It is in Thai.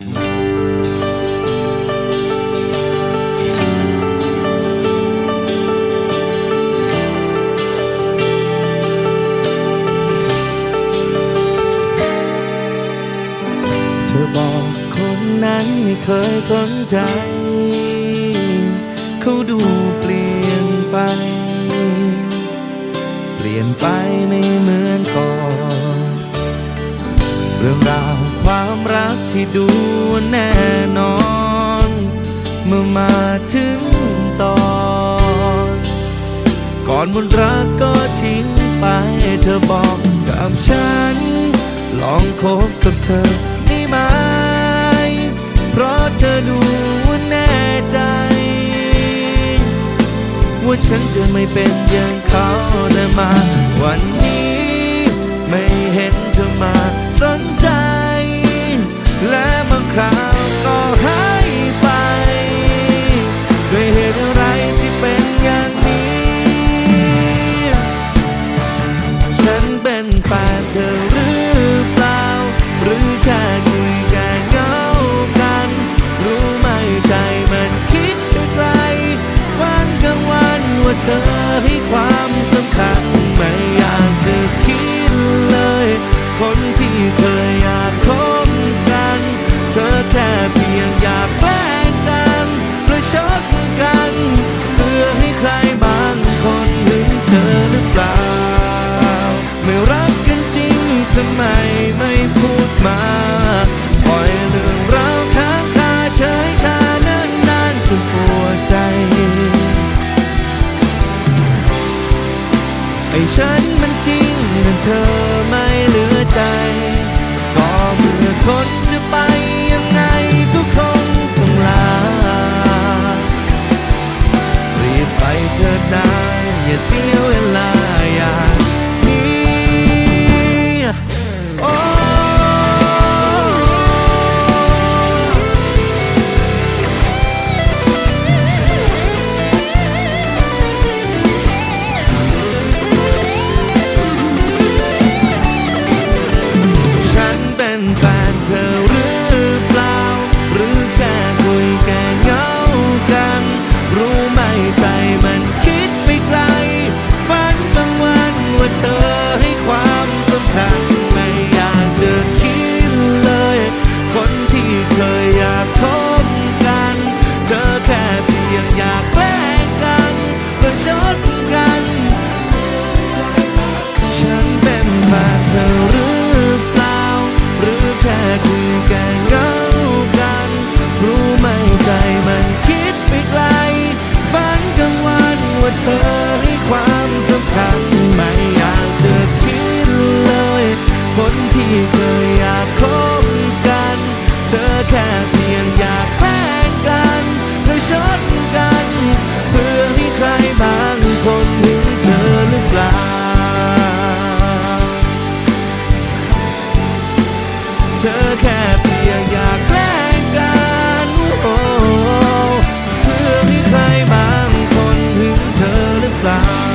เธอบอกคนนั้นไม่เคยสนใจ เขาดูเปลี่ยนไป เปลี่ยนไปไม่เหมือนก่อน เรื่องราว กที่ดูแน่นอน เมื่อมาถึงตอน ก่อนมนรักก็ทิ้งไปเธอบอกกับฉัน ลองคบกับเธอได้ไหม เพราะเธอดูแน่ใจ ว่าฉันจะไม่เป็นอย่างเขาแต่มาวันนี้ time. มันจริงแต่เธอไม่เหลือใจ ก็เมื่อคนจะไป แค่เพียงอยากแพ้งกันเธอชดกัน เพื่อให้ใครบางคนหึงเธอหรือเปล่า เธอแค่เพียงอยากแพ้งกันเพื่อให้ใครบางคนหึงเธอหรือเปล่า